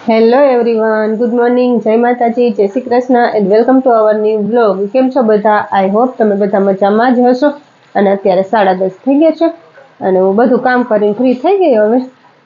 Hello everyone good morning જય માતાજી, જય Shri Krishna and welcome to our new blog કેમ છો બધા? આઈ હોપ તમે બધા મજામાં જ હશો. અને અત્યારે સાડા દસ થઈ ગયા છે અને હું બધું કામ કરીને ફ્રી થઈ ગઈ હવે.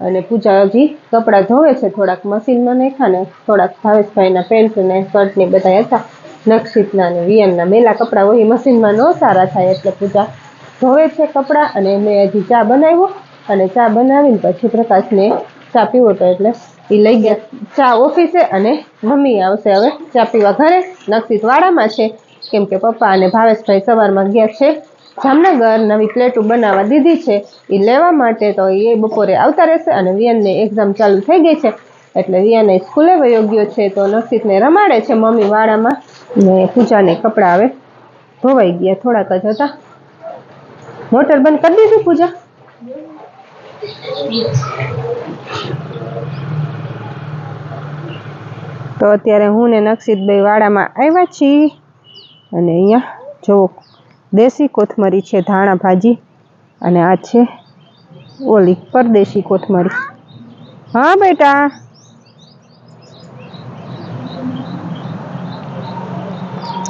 અને પૂજા હજી કપડાં ધોવે છે, થોડાક મશીનમાં નાખ્યા ને થોડાક ભાવેશભાઈના પેન્ટ ને શર્ટ ને બધા હતા. નક્ષિતના ને વિયનના મેલા કપડાં હોય એ મશીનમાં ન સારા થાય એટલે પૂજા ધોવે છે કપડાં અને મેં હજી ચા બનાવ્યો. અને ચા બનાવીને પછી પ્રકાશને ચા પીવો તો એટલે એ લઈ ગયા. ચા ઓફિસે અને મમ્મી આવશે હવે ચા પીવા ઘરે. નક્ષિત વાડામાં છે. કેમ કે પપ્પા અને ભાવેશભાઈ સવારમાં ગયા છે. જામનગર નવી પ્લેટો બનાવવા દીધી છે. એ લેવા માટે તો એ બપોરે આવતા રહેશે અને વિયનને એક્ઝામ ચાલુ થઈ ગઈ છે. એટલે વિયાને સ્કૂલે વયો ગયો છે તો નક્ષિતને રમાડે છે મમ્મી વાડામાં ને પૂજાને કપડાં હવે ધોવાઈ ગયા, થોડાક જ હતા. મોટર બંધ કરી દીધું પૂજા? તો અત્યારે હું ને નક્ષિતભાઈ વાડામાં આવ્યા છીએ. અને અહીંયા જો દેશી કોથમરી છે, ધાણા ભાજી. અને આ છે ઓલી પરદેશી કોથમરી. હા, બેટા.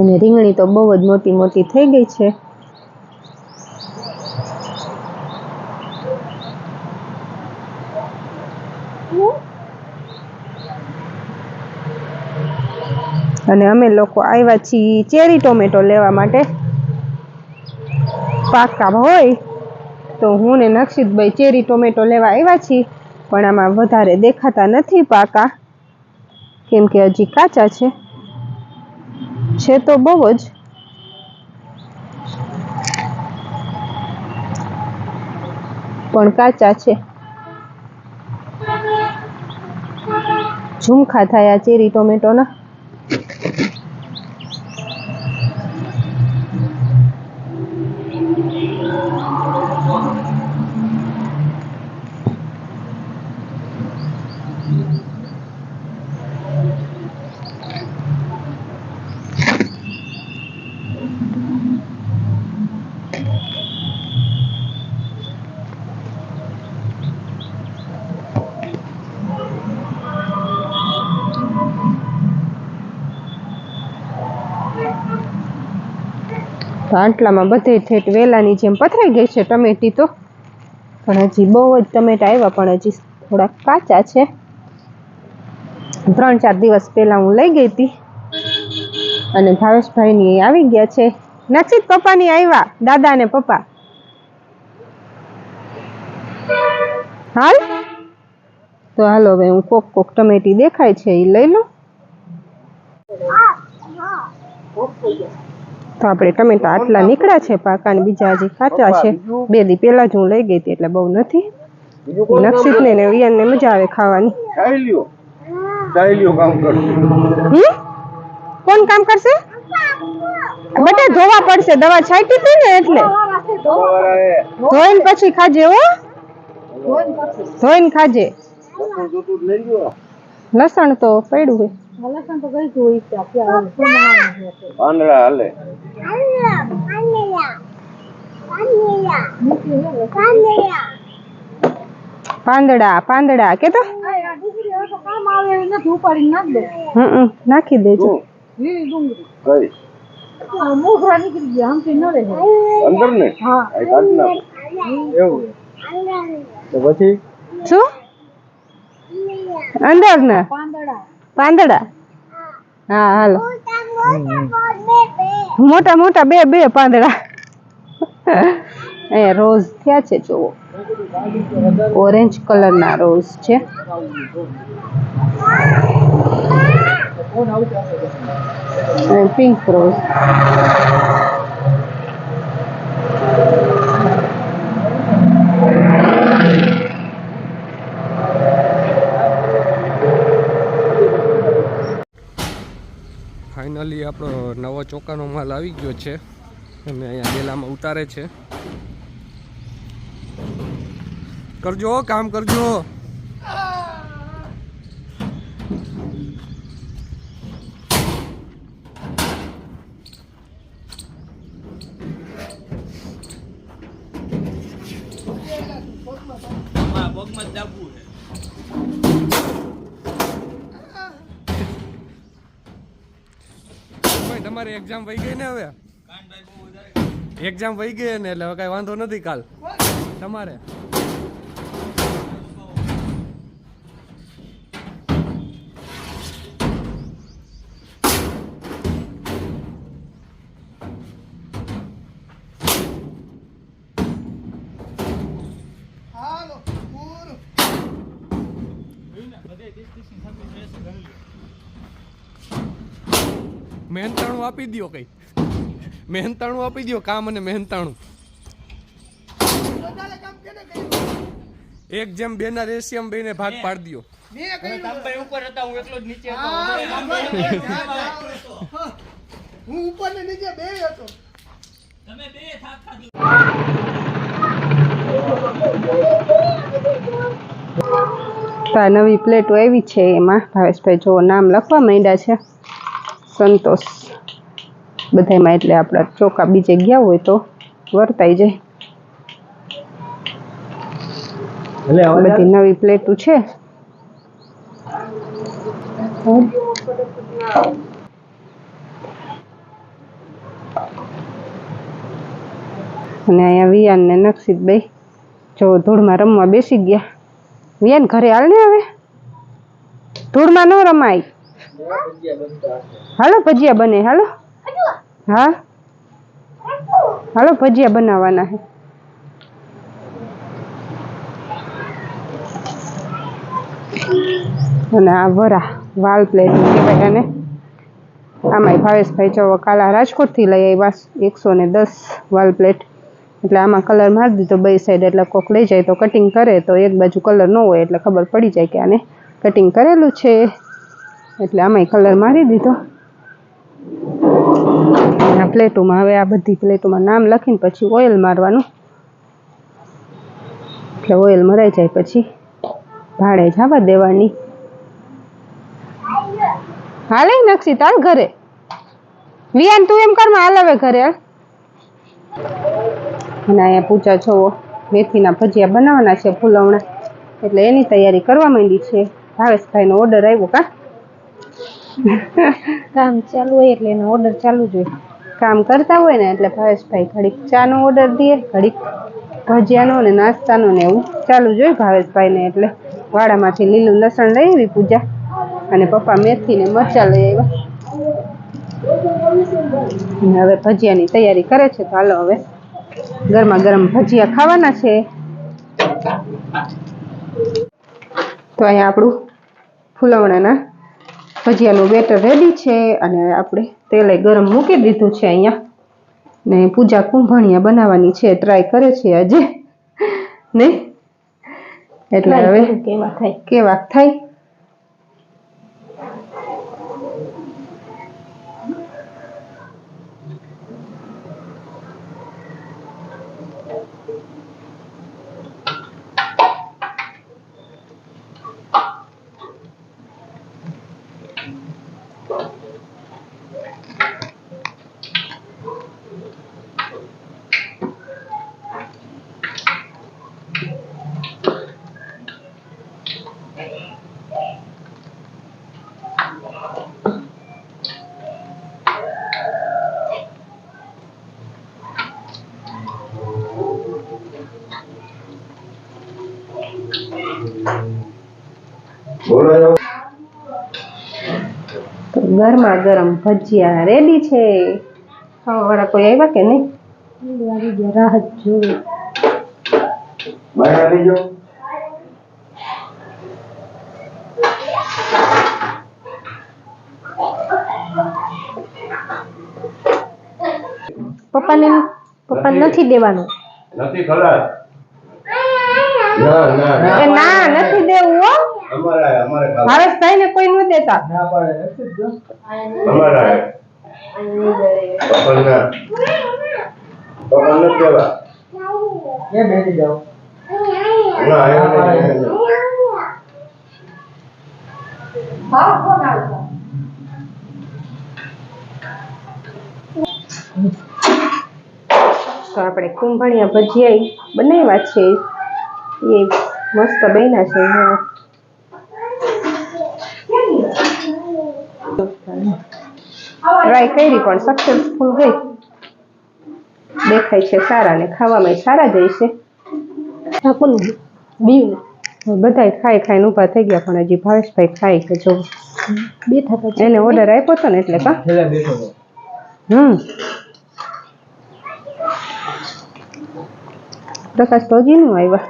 અને રીંગણી તો બહુ જ મોટી મોટી થઈ ગઈ છે. અને અમે લોકો આવ્યા છીએ ચેરી ટોમેટો લેવા માટે. પાકા હોય તો હું ને નક્ષિતભાઈ ચેરી ટોમેટો લેવા આવ્યા છીએ, પણ આમાં વધારે દેખાતા નથી પાકા. કેમ કે હજી કાચા છે. છે તો બહુ જ. પણ કાચા છે. ઝુમખા થયા ચેરી ટોમેટોના. તો આટલામાં બધે ઠેઠ વેલાની જેમ પથરાઈ ગઈ છે ટમેટી તો. પણ હજી બહુ જ ટમેટા આવ્યા, પણ હજી થોડાક કાચા છે. ત્રણ ચાર દિવસ પહેલાં હું લઈ ગઈ હતી. અને ભાવેશભાઈની આવી ગયા છે. નક્ષિત પપ્પાની આવ્યા, દાદા ને પપ્પા. હાલ? તો હાલો હવે હું કોક કોક ટમેટી દેખાય છે એ લઈ લો તો આપણે ટમેટા આટલા નીકળ્યા છે પાકા ને બીજા હજી ખાચા છે. બે દી પહેલા જ હું લઈ ગઈ હતી એટલે બહુ નથી. નક્ષિત ને ને વિયન ને મજા આવે ખાવાની. કોણ કામ કરશે? બેટા ધોવા પડશે દવા છાંટી હતી ને એટલે. ધોઈને પછી ખાજે હો. ધોઈને ખાજે. લસણ તો પડ્યું હોય પાંદડા હાલે. પાંદડા પાંદડા. કે તો? નાખી દેજો. અંદર ને આ એવું. તો પછી? શું? અંદર ને પાંદડા. હા, હાલો. મોટા મોટા, બે બે પાંદડા. એ રોઝ થયા છે, જુઓ. ઓરેન્જ કલરના રોઝ છે. Pink rose. ફાઇનલી આપણો નવો ચોકાનો માલ આવી ગયો છે. અને અહીંયા ડેલામાં ઉતારે છે. કરજો કામ કરજો તમારી એક્ઝામ વહી ગઈ ને હવે? એક્ઝામ વહી ગઈ ને એટલે હવે કઈ વાંધો નથી કાલ. તમારે? મહેનતાણું આપી દ્યો કઈ. મહેનતાણું આપી દ્યો કામ અને મહેનતાણું. એક જેમ બે ના રેશિયમ બે ને ભાગ પાડી દ્યો. તાંબાઈ હું એકલો જ નીચે હતો. હું ઉપર ને નીચે બે હતો. તમે બે થાક ખાધું. નવી પ્લેટો આવી છે એમાં. ભાવેશભાઈ જો નામ લખવા માંડ્યા છે. સંતોષ બધામાં એટલે આપણા ચોખા બીજે ગયા હોય તો વર્તાઈ જાય. બધી નવી પ્લેટો છે. અને અહીંયા વિયાન ને નક્ષિતભાઈ જો ધૂળમાં રમવા બેસી ગયા. વિયાન ઘરે હાલ ને હવે? ધૂળમાં ન રમાય. હાલો ભજીયા બને હાલો. હા. હાલો ભજીયા બનાવવાના છે. અને આ વરા વાલ પ્લેટ કહેવાય અને આમાંય ભાવેશભાઈ જો કાલા રાજકોટથી લઈ આવ્યા એકસો ને દસ વાલ પ્લેટ. એટલે આમાં કલર મારી દીધો બે સાઈડ એટલે કોક લઈ જાય તો કટિંગ કરે તો એક બાજુ કલર ન હોય એટલે ખબર પડી જાય કે આને કટિંગ કરેલું છે. એટલે આમાંય કલર મારી દીધો. આ પ્લેટોમાં હવે આ બધી પ્લેટોમાં નામ લખીને પછી ઓઇલ મારવાનું. એટલે ઓઇલ મરાઈ જાય પછી ભાડે જવા દેવાની. હાલે નક્ષી તાર ઘરે. વિયાન, તું એમ કરમાં હાલ હવે ઘરે. અને અહીંયા પૂજા છો મેથીના ભજીયા બનાવવાના છે ફૂલવણા. એટલે એની તૈયારી કરવા માંડી છે. ભાવેશભાઈનો ઓર્ડર આવ્યો કા? કામ ચાલુ હોય એટલે એનો ઓર્ડર ચાલુ જ હોય. કામ કરતા હોય ને એટલે ભાવેશભાઈ ઘડીક ચાનો ઓર્ડર દે, ઘડીક ભજીયાનો ને નાસ્તાનો ને એવું ચાલુ જ હોય ભાવેશભાઈને એટલે વાડામાંથી લીલું લસણ લઈ આવી પૂજા. અને પપ્પા મેથી ને મરચા લઈ આવ્યા. હવે ભજીયાની તૈયારી કરે છે તો હાલો હવે ગરમા ગરમ ભજીયા ખાવાના છે. તો અહીંયા આપણું ફૂલવણાના ભજીયાનું બેટર રેડી છે અને આપણે તેલે ગરમ મૂકી દીધું છે અહીંયા. ને પૂજા કુંભણિયા બનાવવાની છે ટ્રાય કરે છે આજે. ને? એટલે હવે કેવા થાય? કેવા થાય બોલો તો ગરમા ગરમ ભજીયા રેડી છે. ખાવા વાળા કોઈ આવ્યા કે નહીં? રાહત જાઓ. પપ્પાને પપ્પાને નથી. દેવાનું? નથી ના. ના નથી દેવું હો. અમારે અમારે થાય ને કોઈ ન દેતા. અમારે પપ્પાના. ના તો આપણે કુંભણિયા ભજીયા બનાવ્યા છે. એ મસ્ત બન્યા છે હા. ટ્રાય કરી પણ સક્સેસફુલ ગઈ દેખાય છે સારા ને ખાવામાં સારા જાય છે બધાય ખાઈ ખાઈને ઊભા થઈ ગયા પણ હજી ભાવેશભાઈ ખાઈ કે જો બેઠા હતા એને ઓર્ડર આપ્યો હતો ને એટલે કા? હમ. પ્રકાશ તો હજી નું આવ્યા.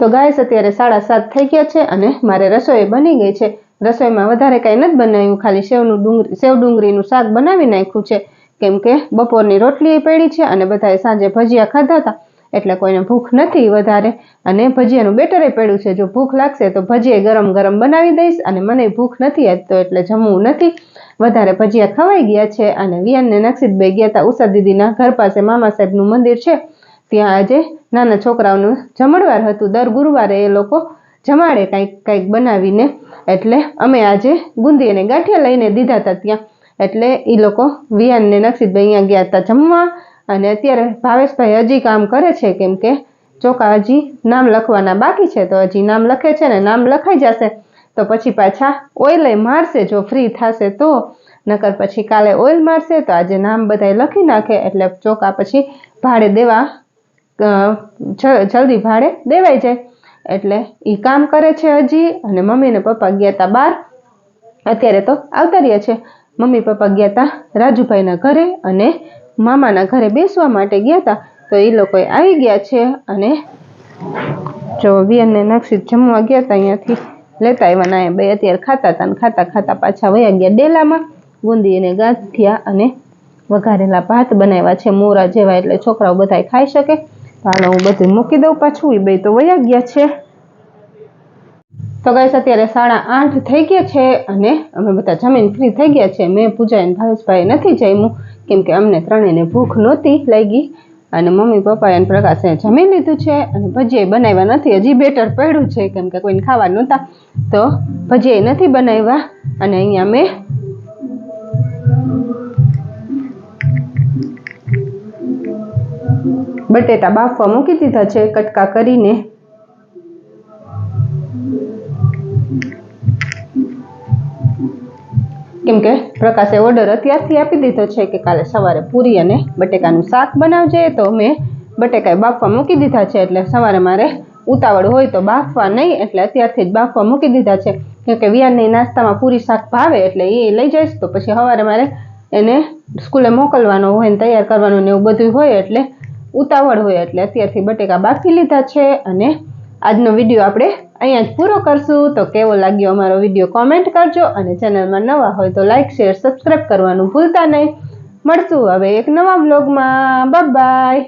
તો ગાય અત્યારે સાડા સાત થઈ ગયા છે અને મારે રસોઈ બની ગઈ છે. રસોઈમાં વધારે કાંઈ નથી બનાવ્યું, ખાલી સેવનું ડુંગળી સેવ ડુંગળીનું શાક બનાવી નાખ્યું છે. કેમ કે બપોરની રોટલી પડી છે અને બધાએ સાંજે ભજીયા ખાધા હતા. એટલે કોઈને ભૂખ નથી વધારે. અને ભજીયાનું બેટરે પડ્યું છે, જો ભૂખ લાગશે તો ભજીયા ગરમ ગરમ બનાવી દઈશ અને મને ભૂખ નથી તો એટલે જમવું નથી. વધારે ભજીયા ખવાઈ ગયા છે અને વિયાનને નક્ષિતભાઈ ગયા હતા ઉષા દીદીના ઘર પાસે મામા સાહેબનું મંદિર છે. ત્યાં આજે નાના છોકરાઓનું જમણવાર હતું. દર ગુરુવારે એ લોકો જમાડે કંઈક કંઈક બનાવીને. એટલે અમે આજે ગુંદી અને ગાંઠિયા લઈને દીધા હતા ત્યાં. એટલે એ લોકો વિયાન ને નક્ષિતભાઈ અહીંયા ગયા હતા જમવા. અને અત્યારે ભાવેશભાઈ હજી કામ કરે છે કેમ કે ચોખા હજી નામ લખવાના બાકી છે. તો હજી નામ લખે છે ને નામ લખાઈ જશે. તો પછી પાછા ઓઇલ મારશે. જો ફ્રી થશે તો. નકર પછી કાલે ઓઇલ મારશે. તો આજે નામ બધાય લખી નાખે. એટલે ચોખા પછી ભાડે દેવા જલ્દી ભાડે દેવાઈ જાય. એટલે એ કામ કરે છે હજી અને મમ્મી ને પપ્પા ગયા હતા બહાર અત્યારે તો આવતા રહ્યા છે. મમ્મી પપ્પા ગયા હતા રાજુભાઈના ઘરે અને મામાના ઘરે બેસવા માટે ગયા હતા તો એ લોકોએ આવી ગયા છે અને જો વિયન ને નક્ષિત જમવા ગયા હતા અહીંયાથી. લેતા આવ્યા ના બે. અત્યારે ખાતા હતા ખાતા ખાતા પાછા વયા ગયા ડેલામાં. બુંદી અને ગાંઠિયા અને વઘારેલા ભાત બનાવ્યા છે. મોરા જેવા એટલે છોકરાઓ બધા ખાઈ શકે. હાલો, હું બધું મૂકી દઉં પાછું એ બે તો વયા ગયા છે. તો ગાઈસ અત્યારે સાડા આઠ થઈ ગયા છે અને અમે બધા જમીન ફ્રી થઈ ગયા છે. મેં પૂજા અને ભાવેશભાઈ નથી જમ્યું, કેમ કે અમને ત્રણેયને ભૂખ નહોતી લાગી. અને મમ્મી, પપ્પાએ અને પ્રકાશે જમી લીધું છે અને ભજીયા બનાવ્યા નથી. હજી બેટર પડ્યું છે, કેમ કે કોઈને ખાવા નહોતા. તો ભજીયા નથી બનાવ્યા અને અહીંયા મેં બટેટા બાફવા મૂકી દીધા છે, કટકા કરીને. કેમ કે પ્રકાશે ઓર્ડર અત્યારથી આપી દીધો છે કે કાલે સવારે પૂરી અને બટેકાનું શાક બનાવજે. તો મેં બટેકા બાફવા મૂકી દીધા છે, એટલે સવારે મારે ઉતાવળ હોય તો બાફવા નહીં, એટલે અત્યારથી જ બાફવા મૂકી દીધા છે. કેમ કે વિયારની નાસ્તામાં પૂરી શાક ભાવે, એટલે એ લઈ જઈશ. તો પછી સવારે મારે એને સ્કૂલે મોકલવાનો હોય ને તૈયાર કરવાનું ને એવું બધું હોય, એટલે ઉતાવળ હોય એટલે અત્યારથી બટેકા બાફી લીધા છે અને આજનો વીડિયો આપણે અહીંયા જ પૂરો કરશું. તો કેવો લાગ્યો અમારો વીડિયો કોમેન્ટ કરજો અને ચેનલમાં નવા હોય તો લાઇક શેર સબસ્ક્રાઈબ કરવાનું ભૂલતા નહીં. મળશું હવે એક નવા બ્લોગમાં બાય